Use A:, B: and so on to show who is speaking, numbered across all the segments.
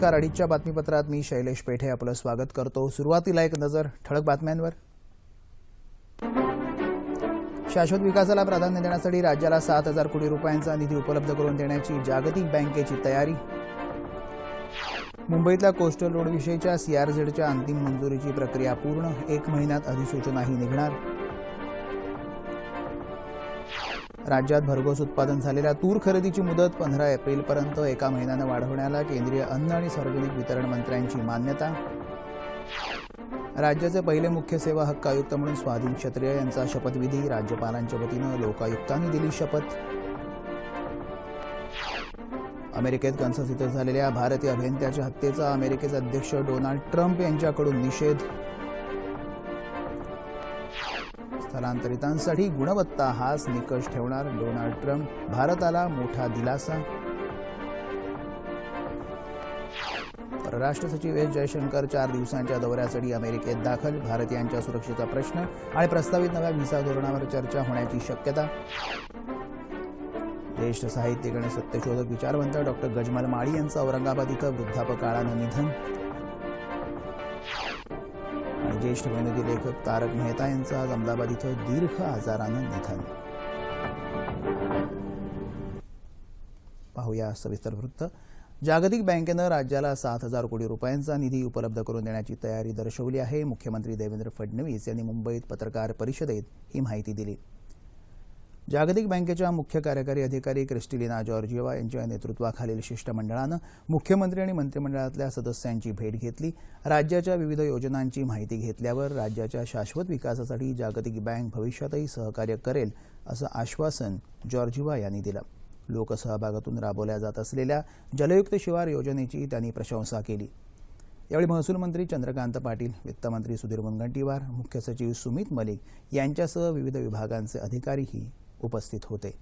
A: नमस्कार अडीचच्या बातमीपत्रात मी शैलेश पेठे आपलं स्वागत करतो सुरुवातीला एक नजर ठळक बातम्यांवर शाश्वत विकासाला प्राधान्य देण्यासाठी राज्याला सात हजार कोटी रुपयांचा निधी उपलब्ध करून देण्याची जागतिक बँकेची तयारी मुंबईतल्या कोस्टल रोडविषयीच्या सीआरझेडच्या अंतिम मंजुरीची प्रक्रिया पूर्ण एक महिन्यात अधिसूचनाही निघणार राज्यात भरघोस उत्पादन झालेल्या तूर खरेदीची मुदत पंधरा एप्रिलपर्यंत एका महिन्यानं वाढवण्याला केंद्रीय अन्न आणि सार्वजनिक वितरण मंत्र्यांची मान्यता राज्याचे पहिले मुख्य सेवा हक्क आयुक्त म्हणून स्वाधीन क्षत्रिय यांचा शपथविधी राज्यपालांच्या वतीनं लोकायुक्तांनी दिली शपथ अमेरिकेत कन्सस इथं झालेल्या भारतीय अभियंत्याच्या हत्येचा अमेरिकेचे अध्यक्ष डोनाल्ड ट्रम्प यांच्याकडून निषेध स्थलांतरितांसाठी गुणवत्ता हाच निकष ठेवणार डोनाल्ड ट्रम्प भारताला मोठा दिलासा परराष्ट्र सचिव एस जयशंकर चार दिवसांच्या दौऱ्यासाठी अमेरिकेत दाखल भारतीयांच्या सुरक्षेचा प्रश्न आणि प्रस्तावित नव्या व्हिसा धोरणावर चर्चा होण्याची शक्यता ज्येष्ठ साहित्यिक आणि सत्यशोधक विचारवंत डॉक्टर गजमल माळी यांचं औरंगाबाद इथं वृद्धापकाळानं निधन ज्येष्ठ विनोदी लेखक तारक मेहता यांचं आज अहमदाबाद इथं दीर्घ आजारानं निधन पाहूया सविस्तर वृत्त जागतिक बँकेनं राज्याला सात हजार कोटी रुपयांचा निधी उपलब्ध करून देण्याची तयारी दर्शवली आहे मुख्यमंत्री देवेंद्र फडणवीस यांनी मुंबईत पत्रकार परिषदेत ही माहिती दिली जागतिक बँकेच्या मुख्य कार्यकारी अधिकारी क्रिस्टिलिना जॉर्जिवा यांच्या नेतृत्वाखालील शिष्टमंडळानं मुख्यमंत्री आणि मंत्रिमंडळातल्या सदस्यांची भेट घेतली राज्याच्या विविध योजनांची माहिती घेतल्यावर राज्याच्या शाश्वत विकासासाठी जागतिक बँक भविष्यातही सहकार्य करेल असं आश्वासन जॉर्जिवा यांनी दिलं लोकसहभागातून राबवल्या जात असलेल्या जलयुक्त शिवार योजनेची त्यांनी प्रशंसा केली यावेळी महसूल मंत्री चंद्रकांत पाटील वित्तमंत्री सुधीर मुनगंटीवार मुख्य सचिव सुमित मलिक यांच्यासह विविध विभागांचे अधिकारीही उपस्थित होते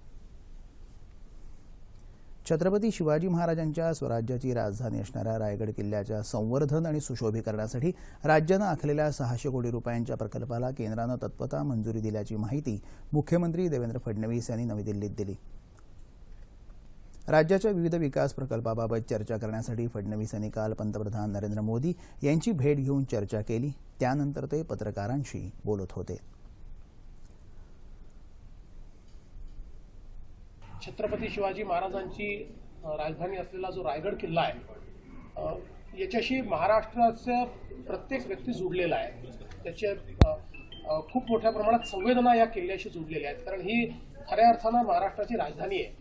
A: छत्रपती शिवाजी महाराजांच्या स्वराज्याची राजधानी असणाऱ्या रायगड किल्ल्याच्या संवर्धन आणि सुशोभीकरणासाठी राज्यानं आखलेल्या सहाशे कोटी रुपयांच्या प्रकल्पाला केंद्रानं तत्पता मंजुरी दिल्याची माहिती मुख्यमंत्री देवेंद्र फडणवीस यांनी नवी दिल्लीत दिली राज्याच्या विविध विकास प्रकल्पाबाबत चर्चा करण्यासाठी फडणवीस यांनी काल पंतप्रधान नरेंद्र मोदी यांची भेट घेऊन चर्चा केली त्यानंतर ते पत्रकारांशी बोलत होते
B: छत्रपती शिवाजी महाराजांची राजधानी असलेला जो रायगड किल्ला आहे याच्याशी महाराष्ट्राचं प्रत्येक व्यक्ती जुडलेला आहे त्याच्या खूप मोठ्या प्रमाणात संवेदना या किल्ल्याशी जुडलेल्या आहेत कारण ही खऱ्या अर्थानं महाराष्ट्राची राजधानी आहे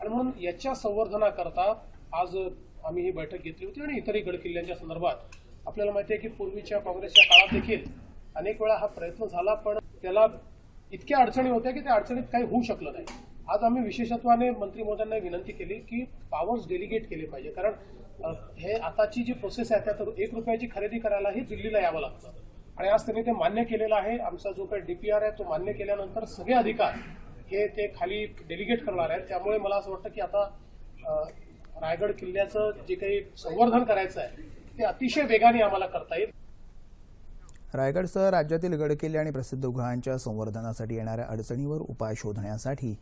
B: आणि म्हणून याच्या संवर्धनाकरता आज आम्ही ही बैठक घेतली होती आणि इतरही गड किल्ल्यांच्या संदर्भात आपल्याला माहिती आहे की पूर्वीच्या काँग्रेसच्या काळात देखील अनेक वेळा हा प्रयत्न झाला पण त्याला इतक्या अडचणी होत्या की त्या अडचणीत काही होऊ शकलं नाही आज आम्ही विशेषत्वाने मंत्री महोदयांना विनंती केली की पॉवर्स डेलिगेट केले पाहिजे कारण हे आताची जी प्रोसेस आहे त्यात एक रुपयाची खरेदी करायलाही दिल्लीला यावं लागतं आणि आज त्यांनी ते मान्य केलेलं आहे आमचा जो काही डीपीआर आहे तो मान्य केल्यानंतर सगळे अधिकार हे ते खाली डेलिगेट करणार आहेत त्यामुळे मला असं वाटतं की आता रायगड किल्ल्याचं जे काही संवर्धन करायचं आहे ते अतिशय वेगाने आम्हाला करता येईल रायगडसह राज्यातील गडकिल्ले आणि प्रसिद्ध गुहांच्या संवर्धनासाठी येणाऱ्या अडचणीवर उपाय शोधण्यासाठी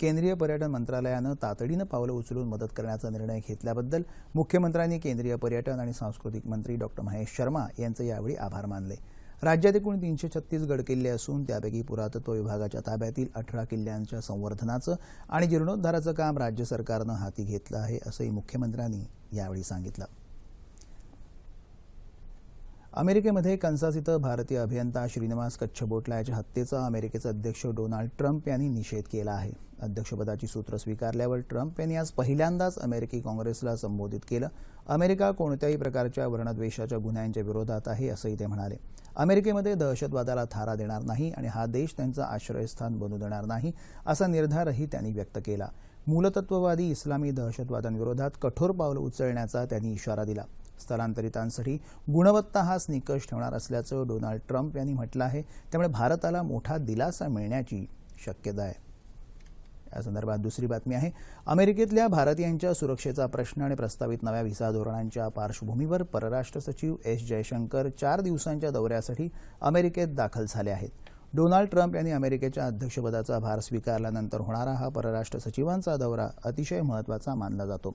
B: केंद्रीय पर्यटन मंत्रालयानं तातडीनं पावलं उचलून मदत करण्याचा निर्णय घेतल्याबद्दल मुख्यमंत्र्यांनी केंद्रीय पर्यटन आणि सांस्कृतिक मंत्री डॉक्टर महेश शर्मा यांचे यावेळी आभार मानले राज्यात एकूण तीनशे छत्तीस गड किल्ले असून त्यापैकी पुरातत्व विभागाच्या ताब्यातील अठरा किल्ल्यांच्या संवर्धनाचं आणि जीर्णोद्धाराचं काम राज्य सरकारनं हाती घेतलं आहे असंही मुख्यमंत्र्यांनी यावेळी सांगितलं अमेरिकेमध्ये कन्सास इथं भारतीय अभियंता श्रीनिवास कच्छबोटला याच्या हत्येचा अमेरिकेचे अध्यक्ष डोनाल्ड ट्रम्प यांनी निषेध केला आहे अध्यक्षपदाची सूत्र स्वीकारल्यावर ट्रम्प यांनी आज पहिल्यांदाच अमेरिकी काँग्रेसला संबोधित केलं अमेरिका कोणत्याही प्रकारच्या वर्णद्वेषाच्या गुन्ह्यांच्या विरोधात आहे असंही ते म्हणाले अमेरिकेमध्ये दहशतवादाला थारा देणार नाही आणि हा देश त्यांचं आश्रयस्थान बनू देणार नाही असा निर्धारही त्यांनी व्यक्त केला मूलतत्ववादी इस्लामी दहशतवाद्यांविरोधात कठोर पावलं उचलण्याचा त्यांनी इशारा दिला स्थलांतरितांसाठी गुणवत्ता हाच निकष ठेवणार असल्याचं डोनाल्ड ट्रम्प यांनी म्हटलं आहे त्यामुळे भारताला मोठा दिलासा मिळण्याची शक्यता आहे यासंदर्भात दुसरी बातमी आहे अमेरिकेतल्या भारतीयांच्या सुरक्षेचा प्रश्न आणि प्रस्तावित नव्या व्हिसा धोरणांच्या पार्श्वभूमीवर परराष्ट्र सचिव एस जयशंकर चार दिवसांच्या दौऱ्यासाठी अमेरिकेत दाखल झाले आहेत डोनाल्ड ट्रम्प यांनी अमेरिकेच्या अध्यक्षपदाचा भार स्वीकारल्यानंतर होणारा हा परराष्ट्र सचिवांचा दौरा अतिशय महत्त्वाचा मानला जातो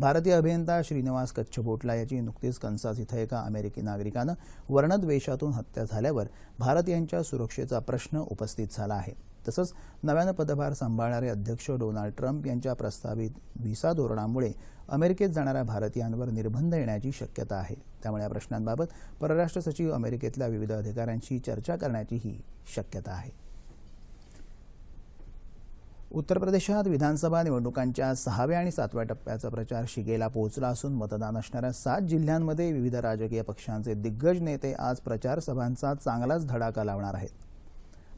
B: भारतीय अभियंता श्रीनिवास कच्छबोटला याची नुकतीच कन्सास इथं एका अमेरिकी नागरिकानं वर्णद्वेषातून हत्या झाल्यावर भारतीयांच्या सुरक्षेचा प्रश्न उपस्थित झाला आहे तसंच नव्यानं पदभार सांभाळणारे अध्यक्ष डोनाल्ड ट्रम्प यांच्या प्रस्तावित व्हिसा धोरणामुळे अमेरिकेत जाणाऱ्या भारतीयांवर निर्बंध येण्याची शक्यता आहे त्यामुळे या प्रश्नांबाबत परराष्ट्र सचिव अमेरिकेतल्या विविध अधिकाऱ्यांशी चर्चा करण्याचीही शक्यता आहे उत्तर प्रदेशात विधानसभा निवडणुकांच्या सहाव्या आणि सातव्या टप्प्याचा प्रचार शिगेला पोहोचला असून मतदान असणाऱ्या सात जिल्ह्यांमध्ये विविध राजकीय पक्षांचे दिग्गज नेते आज प्रचार सभांचा चांगलाच धडाका लावणार आहेत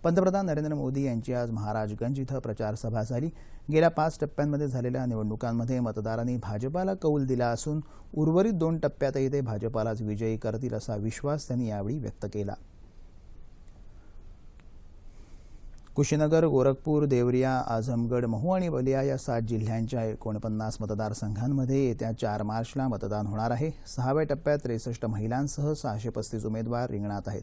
B: पंतप्रधान नरेंद्र मोदी यांची आज महाराजगंज इथं प्रचारसभा झाली गेल्या पाच टप्प्यांमध्ये झालेल्या निवडणुकांमध्ये मतदारांनी भाजपाला कौल दिला असून उर्वरित दोन टप्प्यातही ते भाजपालाच विजयी करतील असा विश्वास त्यांनी यावेळी व्यक्त केला कुशीनगर गोरखपूर देवरिया आझमगड महू आणि बलिया या सात जिल्ह्यांच्या एकोणपन्नास मतदारसंघांमध्ये येत्या चार मार्चला मतदान होणार आहे सहाव्या टप्प्यात त्रेसष्ट महिलांसह सहाशे पस्तीस उमेदवार रिंगणात आहेत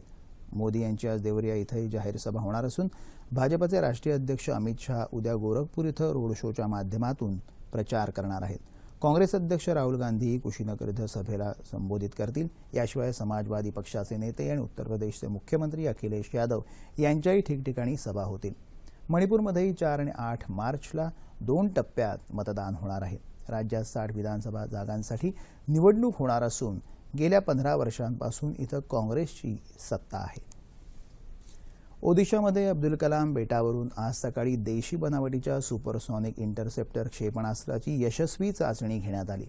B: मोदी यांची आज देवरिया इथंही जाहीर सभा होणार असून भाजपचे राष्ट्रीय अध्यक्ष अमित शहा उद्या गोरखपूर इथं रोड शोच्या माध्यमातून प्रचार करणार आहेत काँग्रेस अध्यक्ष राहुल गांधी कुशीनगर इथं सभेला संबोधित करतील याशिवाय समाजवादी पक्षाचे नेते आणि उत्तर प्रदेशचे मुख्यमंत्री अखिलेश यादव यांच्याही ठिकठिकाणी सभा होतील मणिपूरमध्येही चार आणि आठ मार्चला दोन टप्प्यात मतदान होणार आहे राज्यात साठ विधानसभा जागांसाठी निवडणूक होणार असून गेल्या पंधरा वर्षांपासून इथं काँग्रेसची सत्ता आहे ओदिशामध्ये अब्दुल कलाम बेटावरून आज सकाळी देशी बनावटीच्या सुपरसॉनिक इंटरसेप्टर क्षेपणास्त्राची यशस्वी चाचणी घेण्यात आली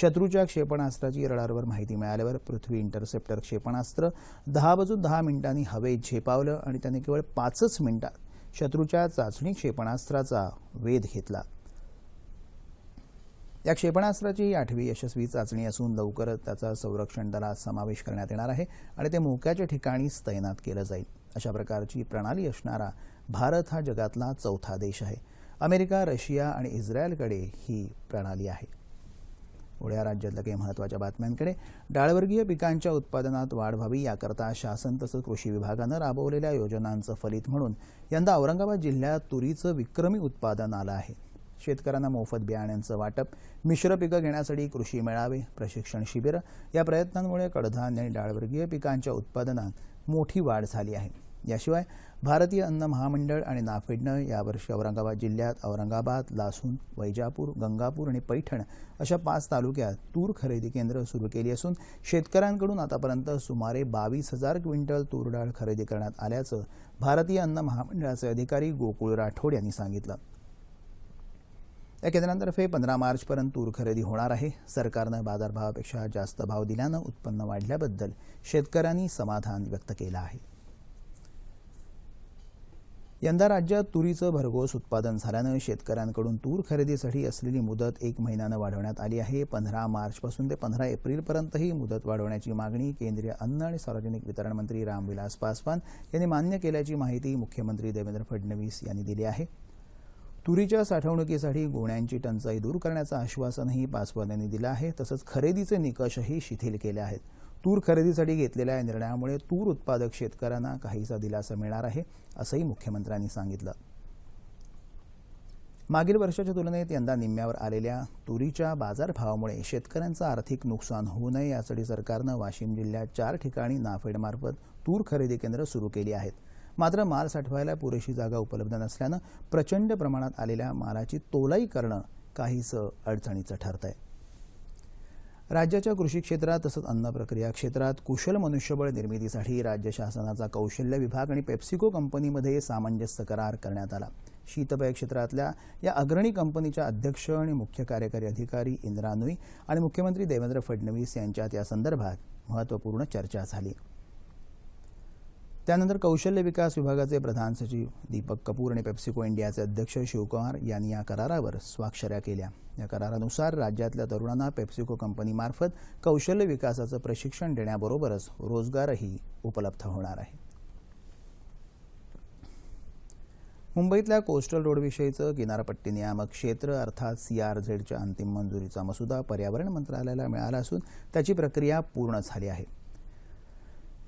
B: शत्रूच्या क्षेपणास्त्राची रडारवर माहिती मिळाल्यावर पृथ्वी इंटरसेप्टर क्षेपणास्त्र दहा वाजून दहा मिनिटांनी हवेत झेपावलं आणि त्याने केवळ पाचच मिनिटात शत्रूच्या चाचणी क्षेपणास्त्राचा वेध घेतला या क्षेपणास्त्राची ही आठवी यशस्वी चाचणी असून लवकरच त्याचा संरक्षण दलात समावेश करण्यात येणार आहे आणि ते मोक्याच्या ठिकाणीच तैनात केलं जाईल अशा प्रकारची प्रणाली असणारा भारत हा जगातला चौथा देश आहे अमेरिका रशिया आणि इस्रायलकडे ही प्रणाली आहे उड्या राज्यातल्या काही महत्त्वाच्या बातम्यांकडे डाळवर्गीय पिकांच्या उत्पादनात वाढ व्हावी याकरता शासन तसंच कृषी विभागानं राबवलेल्या योजनांचं फलित म्हणून यंदा औरंगाबाद जिल्ह्यात तुरीचं विक्रमी उत्पादन आलं आहे शेतकऱ्यांना मोफत बियाण्यांचं वाटप मिश्र पिकं घेण्यासाठी कृषी मेळावे प्रशिक्षण शिबिरं या प्रयत्नांमुळे कडधान्य आणि डाळवर्गीय पिकांच्या उत्पादनात मोठी वाढ झाली आहे याशिवाय भारतीय अन्न महामंडळ आणि नाफेडनं यावर्षी औरंगाबाद जिल्ह्यात औरंगाबाद लासून वैजापूर गंगापूर आणि पैठण अशा पाच तालुक्यात तूर खरेदी केंद्र सुरू केली असून शेतकऱ्यांकडून आतापर्यंत सुमारे बावीस हजार क्विंटल तूरडाळ खरेदी करण्यात आल्याचं भारतीय अन्न महामंडळाचे अधिकारी गोकुळ राठोड यांनी सांगितलं या केंद्रांतर्फे पंधरा मार्चपर्यंत तूर खरेदी होणार आहे सरकारनं बाजारभावापेक्षा जास्त भाव दिल्यानं उत्पन्न वाढल्याबद्दल शेतकऱ्यांनी समाधान व्यक्त केलं आहे यंदा राज्यात तुरीचं भरघोस उत्पादन झाल्यानं शेतकऱ्यांकडून तूर खरेदीसाठी असलेली मुदत एक महिन्यानं वाढवण्यात आली आहे पंधरा मार्चपासून ते पंधरा एप्रिलपर्यंतही ही मुदत वाढवण्याची मागणी केंद्रीय अन्न आणि सार्वजनिक वितरण मंत्री रामविलास पासवान यांनी मान्य केल्याची माहिती मुख्यमंत्री देवेंद्र फडणवीस यांनी दिली आहे तुरीच्या साठवणुकीसाठी गोण्यांची टंचाई दूर करण्याचं आश्वासनही पासवान यांनी दिलं आहे तसंच खरेदीचे निकषही शिथिल केले आहेत तूर खरेदीसाठी घेतलेल्या या निर्णयामुळे तूर उत्पादक शेतकऱ्यांना काहीसा दिलासा मिळणार आहे असंही मुख्यमंत्र्यांनी सांगितलं मागील वर्षाच्या तुलनेत यंदा निम्म्यावर आलेल्या तुरीच्या बाजारभावामुळे शेतकऱ्यांचं आर्थिक नुकसान होऊ नये यासाठी सरकारनं वाशिम जिल्ह्यात चार ठिकाणी नाफेडमार्फत तूर खरेदी केंद्र सुरू केली आहेत मात्र माल साठवायला पुरेशी जागा उपलब्ध नसल्यानं प्रचंड प्रमाणात आलेल्या मालाची तोलाई करणं काहीसं अडचणीचं ठरत आहे राज्याच्या कृषी क्षेत्रात तसंच अन्न प्रक्रिया क्षेत्रात कुशल मनुष्यबळ निर्मितीसाठी राज्य शासनाचा कौशल्य विभाग आणि पेप्सिको कंपनीमध्ये सामंजस्य करार करण्यात आला शीतपय क्षेत्रातल्या या अग्रणी कंपनीच्या अध्यक्ष आणि मुख्य कार्यकारी अधिकारी इंद्रानुई आणि मुख्यमंत्री देवेंद्र फडणवीस यांच्यात यासंदर्भात महत्त्वपूर्ण चर्चा झाली त्यानंतर कौशल्य विकास विभागाचे प्रधान सचिव दीपक कपूर आणि पेप्सिको इंडियाचे अध्यक्ष शिवकुमार यांनी या करारावर स्वाक्षऱ्या केल्या या करारानुसार राज्यातल्या तरुणांना पेप्सिको कंपनीमार्फत कौशल्य विकासाचं प्रशिक्षण देण्याबरोबरच रोजगारही उपलब्ध होणार आहे मुंबईतल्या कोस्टल रोडविषयीचं किनारपट्टी नियामक क्षेत्र अर्थात सी आर झेडच्या अंतिम मंजुरीचा मसुदा पर्यावरण मंत्रालयाला मिळाला असून त्याची प्रक्रिया पूर्ण झाली आहे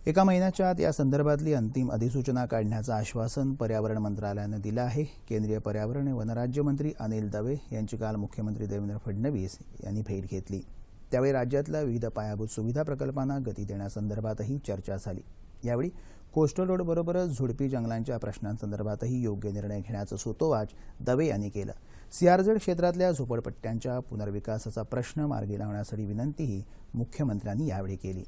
B: एका महिन्याच्या आत या संदर्भातली अंतिम अधिसूचना काढण्याचं आश्वासन पर्यावरण मंत्रालयानं दिलं आहे केंद्रीय पर्यावरण आणि वनराज्यमंत्री अनिल दवे यांची काल मुख्यमंत्री देवेंद्र फडणवीस यांनी भेट घेतली त्यावेळी राज्यातल्या विविध पायाभूत सुविधा प्रकल्पांना गती देण्यासंदर्भातही चर्चा झाली यावेळी कोस्टल रोडबरोबरच झुडपी जंगलांच्या प्रश्नांसंदर्भातही योग्य निर्णय घेण्याचं सुतोवाच दवे यांनी केलं सीआरझेड क्षेत्रातल्या झोपडपट्ट्यांच्या पुनर्विकासाचा प्रश्न मार्गी लावण्यासाठी विनंतीही मुख्यमंत्र्यांनी यावेळी केली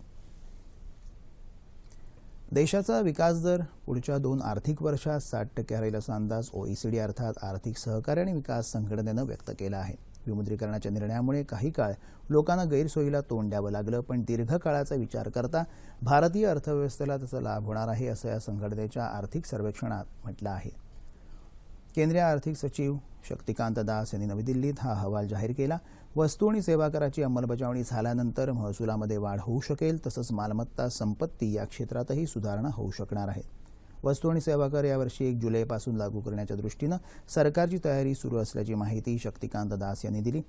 B: देशाचा विकास दर पुढच्या दोन आर्थिक वर्षात साठ टक्के राहील असा अंदाज ओईसीडी अर्थात आर्थिक सहकार्य आणि विकास संघटनेनं व्यक्त केला आहे विमुद्रीकरणाच्या निर्णयामुळे काही काळ लोकांना गैरसोयीला तोंड द्यावं लागलं पण दीर्घकाळाचा विचार करता भारतीय अर्थव्यवस्थेला त्याचा लाभ होणार आहे असं या संघटनेच्या आर्थिक सर्वेक्षणात म्हटलं आहे केंद्रीय आर्थिक सचिव शक्तिकांत दास यांनी नवी दिल्लीत हा अहवाल जाहीर केला वस्तू आणि सेवा कराची अंमलबजावणी झाल्यानंतर महसुलामध्ये वाढ होऊ शकेल तसंच मालमत्ता संपत्ती या क्षेत्रातही सुधारणा होऊ शकणार आहे वस्तू आणि सेवा कर यावर्षी एक जुलैपासून लागू करण्याच्या दृष्टीनं सरकारची तयारी सुरू असल्याची माहिती शक्तिकांत दास यांनी दिली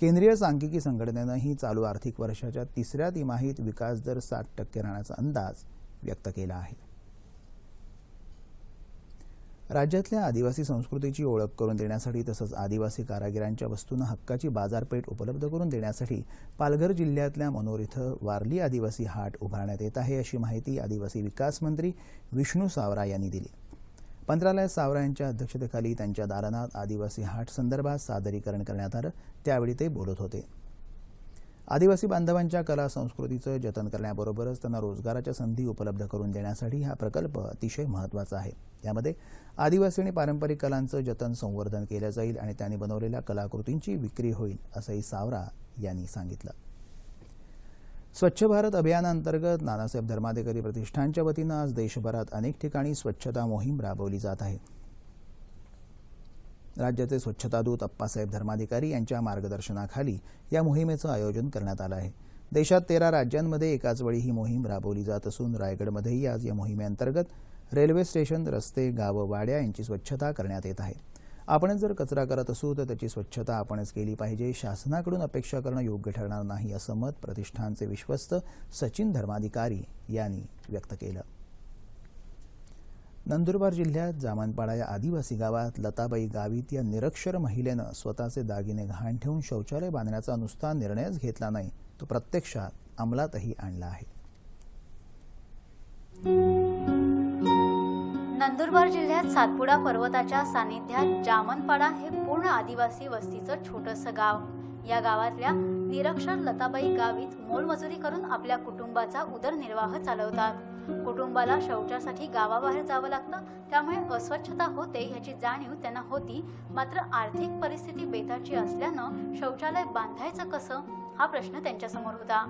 B: केंद्रीय सांख्यिकी संघटनेनंही चालू आर्थिक वर्षाच्या तिसऱ्या तिमाहीत विकास दर सात टक्के राहण्याचा अंदाज व्यक्त केला आहे राज्यातल्या आदिवासी संस्कृतीची ओळख करून देण्यासाठी तसंच आदिवासी कारागिरांच्या वस्तूंना हक्काची बाजारपेठ उपलब्ध करून देण्यासाठी पालघर जिल्ह्यातल्या मनोर इथं वारली आदिवासी हाट उभारण्यात येत आहे अशी माहिती आदिवासी विकास मंत्री विष्णू सावरा यांनी दिली मंत्रालयात सावरा यांच्या अध्यक्षतेखाली त्यांच्या दालनात आदिवासी हाट संदर्भात सादरीकरण करण्यात आलं त्यावेळी ते बोलत होते आदिवासी बांधवांच्या कला संस्कृतीचं जतन करण्याबरोबरच त्यांना रोजगाराच्या संधी उपलब्ध करून देण्यासाठी हा प्रकल्प अतिशय महत्त्वाचा आहे यामध्ये आदिवासी आणि पारंपरिक कलांचं जतन संवर्धन केलं जाईल आणि त्यांनी बनवलेल्या कलाकृतींची विक्री होईल असंही सावरा यांनी सांगितलं स्वच्छ भारत अभियानांतर्गत नानासाहेब धर्माधिकारी प्रतिष्ठानच्या वतीनं आज देशभरात अनेक ठिकाणी स्वच्छता मोहीम राबवली जात आहे राज्याचे स्वच्छता दूत अप्पासाहेब धर्माधिकारी यांच्या मार्गदर्शनाखाली या मोहिमेचं आयोजन करण्यात आलं आहे देशात तेरा राज्यांमध्ये एकाच वेळी ही मोहीम राबवली जात असून रायगडमध्येही आज या मोहिमेअंतर्गत रेल्वे स्टेशन रस्ते गावं वाड्या यांची स्वच्छता करण्यात येत आहे आपण जर कचरा करत असू तर त्याची स्वच्छता आपणच केली पाहिजे शासनाकडून अपेक्षा करणं योग्य ठरणार नाही असं मत प्रतिष्ठानचे विश्वस्त सचिन धर्माधिकारी यांनी व्यक्त केलं नंदुरबार जिल्ह्यात जामानपाडा या आदिवासी गावात लताबाई गावित या निरक्षर महिलेनं स्वतःचे दागिने घाण ठेवून शौचालय बांधण्याचा नुसता निर्णयच घेतला नाही तो प्रत्यक्षात अंमलातही आणला आहे
C: नंदुरबार जिल्ह्यात सातपुडा पर्वताच्या सानिध्यात जामनपाडा हे पूर्ण आदिवासी वस्तीचं छोटस गाव या गावातल्या निरक्षर लताबाई गावीत मोलमजुरी करून आपल्या कुटुंबाचा उदरनिर्वाह चालवतात कुटुंबाला शौचासाठी गावाबाहेर जावं लागतं त्यामुळे अस्वच्छता होते ह्याची जाणीव त्यांना होती मात्र आर्थिक परिस्थिती बेताची असल्यानं शौचालय बांधायचं कसं हा प्रश्न त्यांच्यासमोर होता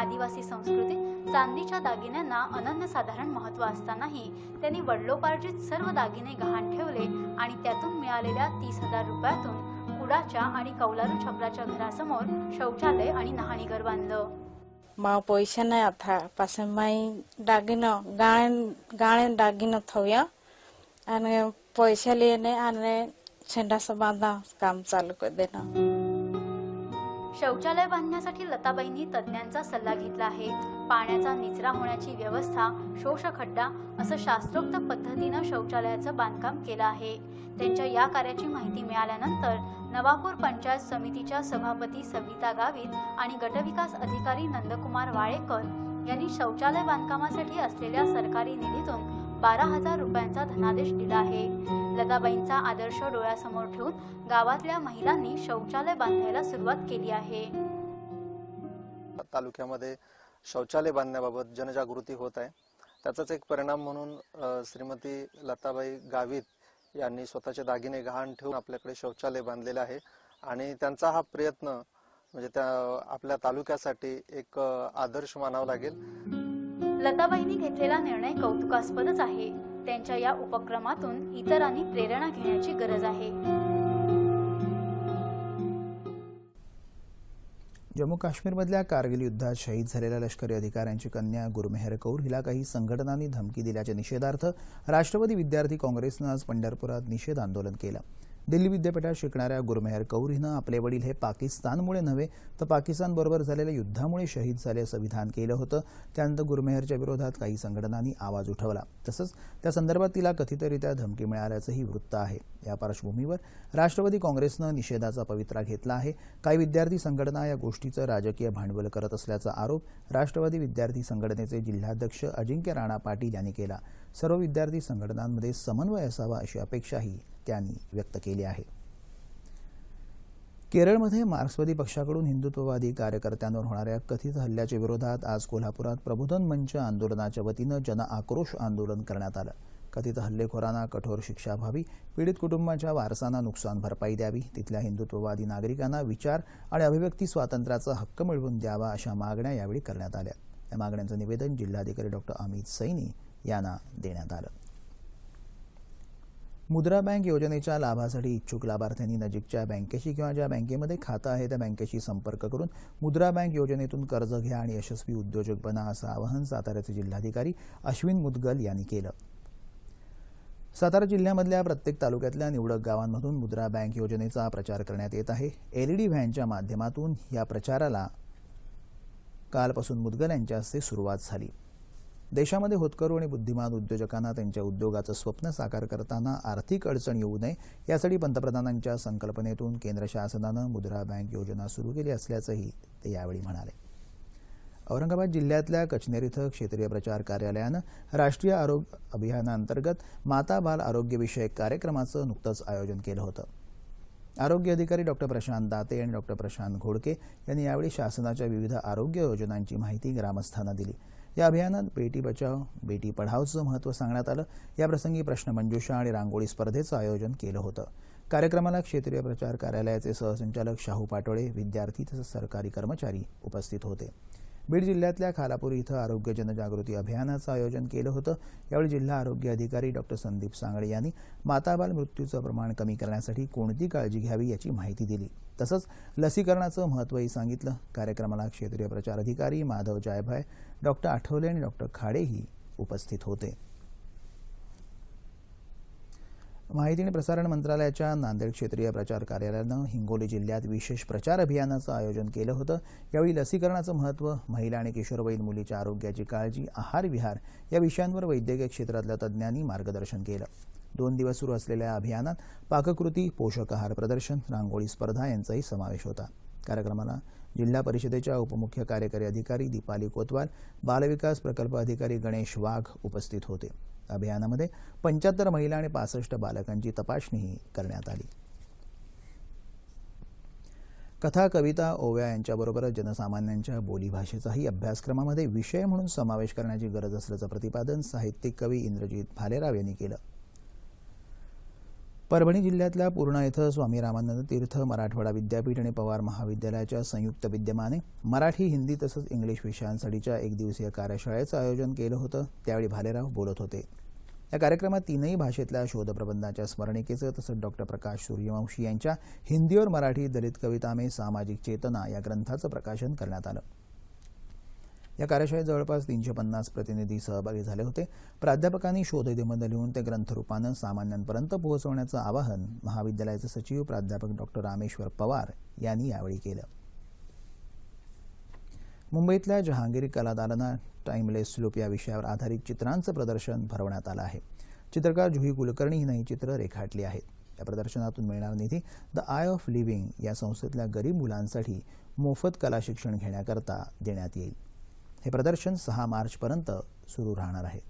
C: आदिवासी संस्कृतीत चांदीच्या दागिन्यांना अनन्यसाधारण महत्त्व असतानाही त्यांनी वडलोपार्जित सर्व दागिने गहाण ठेवले आणि त्यातून मिळालेल्या तीस हजार रुपयातून कुडाच्या आणि कौलारू छपराच्या घरासमोर शौचालय आणि नहाणीघर बांधलं मा ना नाही पास माई डागिन गाँ गाँ डागिन ଡାଗିନ ଥଉୟା पैसा ପଇସା ଲିଏନେ ଆନେ छेंडा बांधा काम चालू कर देना शौचालय बांधण्यासाठी लताबाईंनी तज्ञांचा सल्ला घेतला आहे पाण्याचा निचरा होण्याची व्यवस्था शोषखड्डा असं शास्त्रोक्त पद्धतीनं शौचालयाचं बांधकाम केलं आहे त्यांच्या या कार्याची माहिती मिळाल्यानंतर नवापूर पंचायत समितीच्या सभापती सविता गावित आणि गटविकास अधिकारी नंदकुमार वाळेकर यांनी शौचालय बांधकामासाठी असलेल्या सरकारी निधीतून बारा हजार रुपयांचा धनादेश दिला आहे लताबाईंचा आदर्श डोळ्यासमोर ठेवून गावातल्या महिलांनी शौचालय बांधायला सुरुवात केली आहे
D: तालुक्यामध्ये शौचालय बांधण्याबाबत जनजागृती होत आहे त्याचाच एक परिणाम म्हणून श्रीमती लताबाई गावित यांनी स्वतःचे दागिने गहाण ठेवून आपल्याकडे शौचालय बांधलेले आहे आणि त्यांचा हा प्रयत्न म्हणजे त्या आपल्या तालुक्यासाठी एक आदर्श मानावा लागेल
C: लताबाईंनी घेतलेला निर्णय कौतुकास्पदच आहे त्यांच्या या उपक्रमातून इतरांनी प्रेरणा घेण्याची गरज आहे
A: जम्मू काश्मीरमधल्या कारगिल युद्धात शहीद झालेल्या लष्करी अधिकाऱ्यांची कन्या गुरुमेहर कौर हिला काही संघटनांनी धमकी दिल्याच्या निषेधार्थ राष्ट्रवादी विद्यार्थी काँग्रेसनं आज पंढरपुरात निषेध आंदोलन केलं दिल्ली विद्यापीठात शिकणाऱ्या गुरमेहर कौर हिनं आपले वडील हे पाकिस्तानमुळे नव्हे तर पाकिस्तानबरोबर झालेल्या युद्धामुळे शहीद झाले असं विधान केलं होतं त्यानंतर गुरमेहरच्या विरोधात काही संघटनांनी आवाज उठवला तसंच त्या संदर्भात तिला कथितरित्या धमकी मिळाल्याचंही वृत्त आहे या पार्श्वभूमीवर राष्ट्रवादी काँग्रेसनं निषेधाचा पवित्रा घेतला आहे काही विद्यार्थी संघटना या गोष्टीचं राजकीय भांडवल करत असल्याचा आरोप राष्ट्रवादी विद्यार्थी संघटनेचे जिल्हाध्यक्ष अजिंक्य राणा पाटील यांनी केला सर्व विद्यार्थी संघटनांमध्ये समन्वय असावा अशी अपेक्षाही त्यांनी व्यक्त केली आहे केरळमध्ये मार्क्सवादी पक्षाकडून हिंदुत्ववादी कार्यकर्त्यांवर होणाऱ्या कथित हल्ल्याच्या विरोधात आज कोल्हापुरात प्रबोधन मंच आंदोलनाच्या वतीनं जनआक्रोश आंदोलन करण्यात आलं कथित हल्लेखोरांना कठोर शिक्षा व्हावी पीडित कुटुंबाच्या वारसांना नुकसान भरपाई द्यावी तिथल्या हिंदुत्ववादी नागरिकांना विचार आणि अभिव्यक्ती स्वातंत्र्याचा हक्क मिळवून द्यावा अशा मागण्या यावेळी करण्यात आल्या या मागण्यांचं निवेदन जिल्हाधिकारी डॉक्टर अमित सैनी यांना देण्यात आलं मुद्रा बँक योजनेच्या लाभासाठी इच्छुक लाभार्थ्यांनी नजीकच्या बँकेशी किंवा ज्या बँकेमध्ये खातं आहे त्या बँकेशी संपर्क करून मुद्रा बँक योजनेतून कर्ज घ्या आणि यशस्वी उद्योजक बना असं आवाहन साताऱ्याचे जिल्हाधिकारी अश्विन मुदगल यांनी केलं सातारा जिल्ह्यामधल्या प्रत्येक तालुक्यातल्या निवडक गावांमधून मुद्रा बँक योजनेचा प्रचार करण्यात येत आहे एलईडी व्हॅनच्या माध्यमातून या प्रचाराला कालपासून मुदगल यांच्या हस्ते सुरुवात झाली देशामध्ये होतकरू आणि बुद्धिमान उद्योजकांना त्यांच्या उद्योगाचं स्वप्न साकार करताना आर्थिक अडचण येऊ नये यासाठी पंतप्रधानांच्या संकल्पनेतून केंद्र शासनानं मुद्रा बँक योजना सुरू केली असल्याचंही ते यावेळी म्हणाले औरंगाबाद जिल्ह्यातल्या कचनेर इथं क्षेत्रीय प्रचार कार्यालयानं राष्ट्रीय आरोग्य अभियानाअंतर्गत माता बाल आरोग्यविषयक कार्यक्रमाचं नुकतंच आयोजन केलं होतं आरोग्य अधिकारी डॉक्टर प्रशांत दाते आणि डॉक्टर प्रशांत घोडके यांनी यावेळी शासनाच्या विविध आरोग्य योजनांची माहिती ग्रामस्थांना दिली या अभियानात बेटी बचाओ, बेटी पढावचं महत्त्व सांगण्यात आलं याप्रसंगी मंजुषा आणि रांगोळी स्पर्धेचं आयोजन केलं होतं कार्यक्रमाला क्षेत्रीय प्रचार कार्यालयाचे सहसंचालक शाहू पाटोळे विद्यार्थी तसंच सरकारी कर्मचारी उपस्थित होते बीड जिल्ह्यातल्या खालापूर इथं आरोग्य जनजागृती अभियानाचं आयोजन केलं होतं यावेळी जिल्हा आरोग्य अधिकारी डॉक्टर संदीप सांगळे यांनी माताबाल मृत्यूचं प्रमाण कमी करण्यासाठी कोणती काळजी घ्यावी याची माहिती दिली तसंच लसीकरणाचं महत्त्वही सांगितलं कार्यक्रमाला क्षेत्रीय प्रचार अधिकारी माधव जायभाय डॉक्टर आठवले आणि डॉक्टर खाडेही उपस्थित होते माहिती आणि प्रसारण मंत्रालयाच्या नांदेड क्षेत्रीय प्रचार कार्यालयानं हिंगोली जिल्ह्यात विशेष प्रचार अभियानाचं आयोजन केलं होतं यावेळी लसीकरणाचं महत्त्व महिला आणि किशोरवयीन मुलीच्या आरोग्याची काळजी आहार विहार या विषयांवर वैद्यकीय क्षेत्रातल्या तज्ज्ञांनी मार्गदर्शन केलं दोन दिवस सुरू असलेल्या या अभियानात पाककृती पोषक आहार प्रदर्शन रांगोळी स्पर्धा यांचाही समावेश होता कार्यक्रमाला जिल्हा परिषदेच्या उपमुख्य कार्यकारी अधिकारी दीपाली कोतवाल बालविकास प्रकल्प अधिकारी गणेश वाघ उपस्थित होते अभियानामध्ये पंच्याहत्तर महिला आणि पासष्ट बालकांची तपासणीही करण्यात आली कथा कविता ओव्या यांच्याबरोबरच जनसामान्यांच्या बोलीभाषेचाही अभ्यासक्रमामध्ये विषय म्हणून समावेश करण्याची गरज असल्याचं प्रतिपादन साहित्यिक कवी इंद्रजित भालेराव यांनी केलं परभणी जिल्ह्यातल्या पूर्णा इथं स्वामी रामानंद तीर्थ मराठवाडा विद्यापीठ आणि पवार महाविद्यालयाच्या संयुक्त विद्यमाने मराठी हिंदी तसंच इंग्लिश विषयांसाठीच्या एक दिवसीय कार्यशाळेचं आयोजन केलं होतं त्यावेळी भालेराव बोलत होते या कार्यक्रमात तीनही भाषेतल्या शोधप्रबंधाच्या स्मरणिकेचं तसंच डॉक्टर प्रकाश सूर्यवंशी यांच्या हिंदीवर मराठी दलित कविता मे सामाजिक चेतना या ग्रंथाचं प्रकाशन करण्यात आलं या कार्यशाळेत जवळपास तीनशे पन्नास प्रतिनिधी सहभागी झाले होते प्राध्यापकांनी शोधनिबंध लिहून ते ग्रंथरूपानं सामान्यांपर्यंत पोहोचवण्याचं आवाहन महाविद्यालयाचे सचिव प्राध्यापक डॉक्टर रामेश्वर पवार यांनी यावेळी केलं मुंबईतल्या जहांगीर कलादालनात टाईमलेस स्लूप या विषयावर आधारित चित्रांचं प्रदर्शन भरवण्यात आलं आहे चित्रकार जुही कुलकर्णी हिनं ही चित्र रेखाटली आहेत या प्रदर्शनातून मिळणार निधी द आय ऑफ लिव्हिंग या संस्थेतल्या गरीब मुलांसाठी मोफत कला शिक्षण घेण्याकरता देण्यात येईल हे प्रदर्शन सहा मार्चपर्यंत सुरू राहणार आहे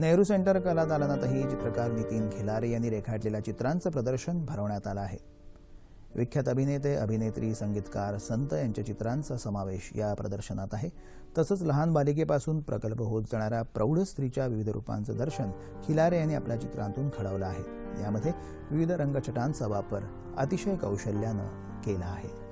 A: नेहरू सेंटर कला दालनातही चित्रकार नितीन खिलारे यांनी रेखाटलेल्या चित्रांचं प्रदर्शन भरवण्यात आलं आहे विख्यात अभिनेते अभिनेत्री संगीतकार संत यांच्या चित्रांचा समावेश या प्रदर्शनात आहे तसंच लहान बालिकेपासून प्रकल्प होत जाणाऱ्या प्रौढ स्त्रीच्या विविध रूपांचं दर्शन खिलारे यांनी आपल्या चित्रांतून घडवलं आहे यामध्ये विविध रंगछटांचा वापर अतिशय कौशल्यानं केला आहे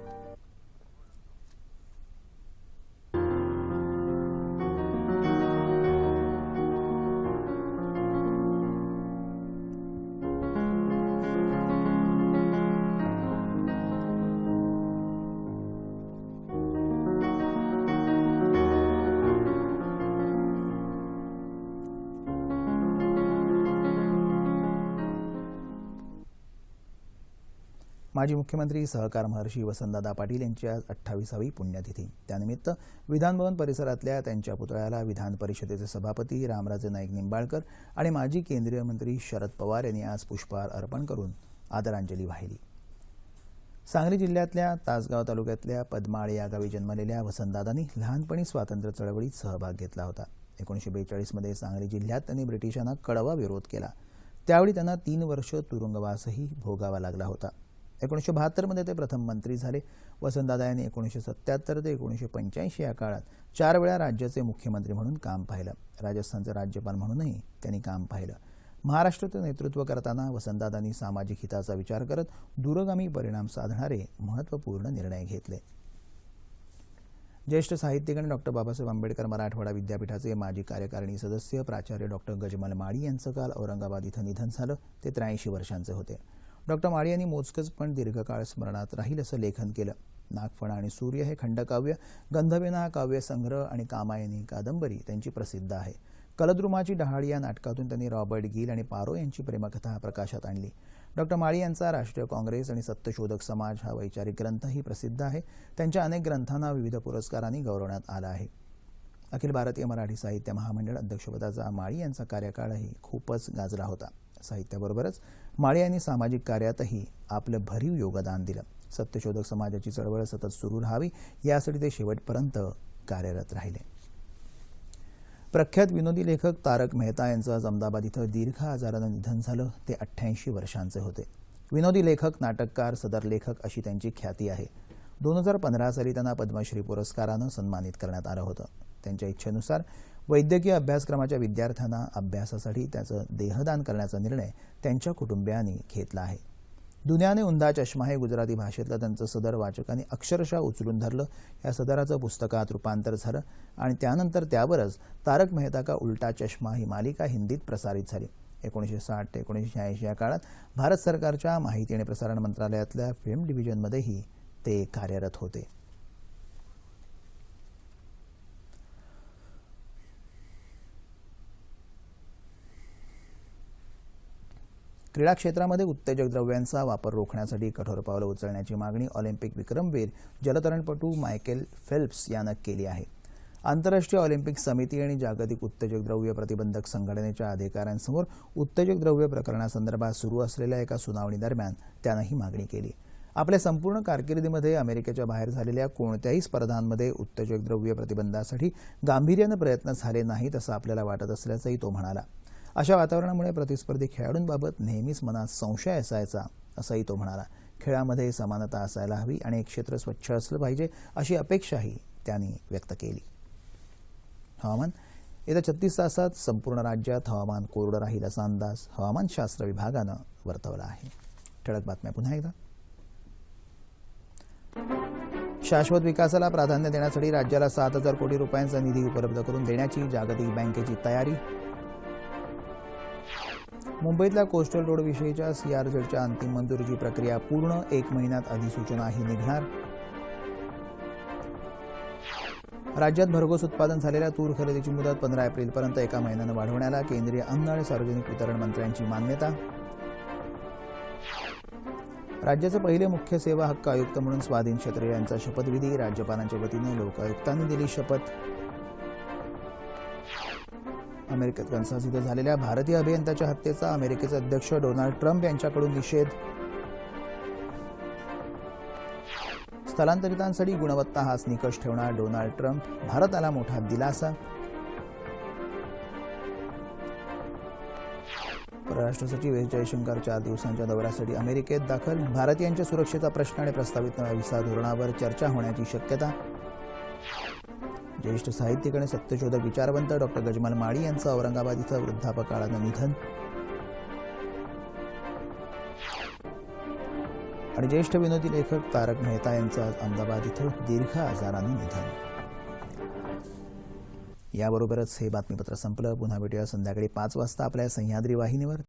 A: माजी मुख्यमंत्री सहकार महर्षी वसंतदादा पाटील यांची आज अठ्ठावीसावी पुण्यतिथी त्यानिमित्त विधानभवन परिसरातल्या त्यांच्या पुतळ्याला विधान परिषदेचे सभापती रामराजे नाईक निंबाळकर आणि माजी केंद्रीय मंत्री शरद पवार यांनी आज पुष्पहार अर्पण करून आदरांजली वाहिली सांगली जिल्ह्यातल्या तासगाव तालुक्यातल्या पद्माळ या गावी जन्मलेल्या वसंतदादांनी लहानपणी स्वातंत्र्य चळवळीत सहभाग घेतला होता एकोणीसशे बेचाळीसमध्ये सांगली जिल्ह्यात त्यांनी ब्रिटिशांना कडवा विरोध केला त्यावेळी त्यांना तीन वर्ष तुरुंगवासही भोगावा लागला होता एकोणीसशे बहात्तरमध्ये ते प्रथम मंत्री झाले वसंतदादा यांनी एकोणीसशे सत्त्याहत्तर ते एकोणीसशे पंच्याऐंशी या काळात चार वेळा राज्याचे मुख्यमंत्री म्हणून काम पाहिलं राजस्थानचे राज्यपाल म्हणूनही त्यांनी काम पाहिलं महाराष्ट्राचं नेतृत्व करताना वसंतदादांनी सामाजिक हिताचा विचार करत दूरगामी परिणाम साधणारे महत्त्वपूर्ण निर्णय घेतले ज्येष्ठ साहित्यिक आणि डॉक्टर बाबासाहेब आंबेडकर मराठवाडा विद्यापीठाचे माजी कार्यकारिणी सदस्य प्राचार्य डॉक्टर गजमल माळी यांचं काल औरंगाबाद इथं निधन झालं ते त्र्याऐंशी वर्षांचे होते डॉक्टर माळी यांनी मोजकंच पण दीर्घकाळ स्मरणात राहील असं लेखन केलं नागफणा आणि सूर्य हे खंडकाव्य गंधवेना काव्यसंग्रह आणि कामायनी कादंबरी त्यांची प्रसिद्ध आहे कलद्रुमाची डहाळी या नाटकातून त्यांनी रॉबर्ट गिल आणि पारो यांची प्रेमकथा प्रकाशात आणली डॉक्टर माळी यांचा राष्ट्रीय काँग्रेस आणि सत्यशोधक समाज हा वैचारिक ग्रंथही प्रसिद्ध आहे त्यांच्या अनेक ग्रंथांना विविध पुरस्कारांनी गौरवण्यात आला आहे अखिल भारतीय मराठी साहित्य महामंडळ अध्यक्षपदाचा माळी यांचा कार्यकाळही खूपच गाजला होता साहित्याबरोबरच माळे यांनी सामाजिक कार्यातही आपलं भरीव योगदान दिलं सत्यशोधक समाजाची चळवळ सतत सुरू राहावी यासाठी ते शेवटपर्यंत कार्यरत राहिले प्रख्यात विनोदी लेखक तारक मेहता यांचं आज अहमदाबाद इथं दीर्घ आजारानं निधन झालं ते अठ्ठ्याऐंशी वर्षांचे होते विनोदी लेखक नाटककार सदर लेखक अशी त्यांची ख्याती आहे दोन हजार पंधरा साली त्यांना पद्मश्री पुरस्कारानं सन्मानित करण्यात आलं होतं त्यांच्या इच्छेनुसार वैद्यकीय अभ्यासक्रमाच्या विद्यार्थ्यांना अभ्यासासाठी त्याचं देहदान करण्याचा निर्णय त्यांच्या कुटुंबियांनी घेतला आहे दुनियाने उंदा चष्मा हे गुजराती भाषेतलं त्यांचं सदर वाचकांनी अक्षरशः उचलून धरलं या सदराचं पुस्तकात रूपांतर झालं आणि त्यानंतर त्यावरच तारक मेहता का उलटा चष्मा ही मालिका हिंदीत प्रसारित झाली एकोणीसशे साठ ते एकोणीसशे शहाऐंशी या काळात भारत सरकारच्या माहिती आणि प्रसारण मंत्रालयातल्या फिल्म डिव्हिजनमध्येही ते कार्यरत होते क्रीडा क्षेत्रामध्ये उत्तेजक द्रव्यांचा वापर रोखण्यासाठी कठोर पावलं उचलण्याची मागणी ऑलिम्पिक विक्रमवीर जलतरणपटू मायकेल फेल्प्स यानं केली आहे आंतरराष्ट्रीय ऑलिम्पिक समिती आणि जागतिक उत्तेजक द्रव्य प्रतिबंधक संघटनेच्या अधिकाऱ्यांसमोर उत्तेजक द्रव्य प्रकरणासंदर्भात सुरू असलेल्या एका सुनावणीदरम्यान त्यानं ही मागणी केली आपल्या संपूर्ण कारकिर्दीमध्ये अमेरिकेच्या बाहेर झालेल्या कोणत्याही स्पर्धांमध्ये उत्तेजक द्रव्य प्रतिबंधासाठी गांभीर्यानं प्रयत्न झाले नाहीत असं आपल्याला वाटत असल्याचंही तो म्हणाला अशा वातावरणामुळे प्रतिस्पर्धी खेळाडूंबाबत नेहमीच मनात संशय असायचा असंही तो म्हणाला खेळामध्ये समानता असायला हवी आणि एक क्षेत्र स्वच्छ असलं पाहिजे अशी अपेक्षाही त्यांनी व्यक्त केली हवामान येत्या छत्तीस तासात संपूर्ण राज्यात हवामान कोरडं राहील असा अंदाज हवामानशास्त्र विभागानं वर्तवला आहे ठळक बातम्या पुन्हा एकदा शाश्वत विकासाला प्राधान्य देण्यासाठी राज्याला सात हजार कोटी रुपयांचा निधी उपलब्ध करून देण्याची जागतिक बँकेची तयारी मुंबईतल्या कोस्टल रोडविषयीच्या सीआरझेडच्या अंतिम मंजुरीची प्रक्रिया पूर्ण एक महिन्यात अधिसूचनाही निघणार राज्यात भरघोस उत्पादन झालेल्या तूर खरेदीची मुदत पंधरा एप्रिलपर्यंत एका महिन्यानं वाढवण्याला केंद्रीय अन्न आणि सार्वजनिक वितरण मंत्र्यांची मान्यता राज्याचे पहिले मुख्य सेवा हक्क आयुक्त म्हणून स्वाधीन क्षत्रिय यांचा शपथविधी राज्यपालांच्या वतीनं लोकायुक्तांनी दिली शपथ अमेरिकेत कन्सन्स झालेल्या भारतीय अभियंत्याच्या हत्येचा अमेरिकेचे अध्यक्ष डोनाल्ड ट्रम्प यांच्याकडून निषेध स्थलांतरितांसाठी गुणवत्ता हाच निकष ठेवणार डोनाल्ड ट्रम्प भारताला मोठा दिलासा परराष्ट्र सचिव एस जयशंकर चार दिवसांच्या दौऱ्यासाठी अमेरिकेत दाखल भारतीयांच्या सुरक्षेचा प्रश्न आणि प्रस्तावित नव्या व्हिसा धोरणावर चर्चा होण्याची शक्यता ज्येष्ठ साहित्यिक आणि सत्यशोधक विचारवंत डॉक्टर गजमल माळी यांचं औरंगाबाद इथं वृद्धापकाळानं निधन आणि ज्येष्ठ विनोदी लेखक तारक मेहता यांचं आज अहमदाबाद इथं दीर्घ आजारानं निधन याबरोबरच हे बातमीपत्र संपलं पुन्हा भेटूया संध्याकाळी पाच वाजता आपल्या सह्याद्री वाहिनीवर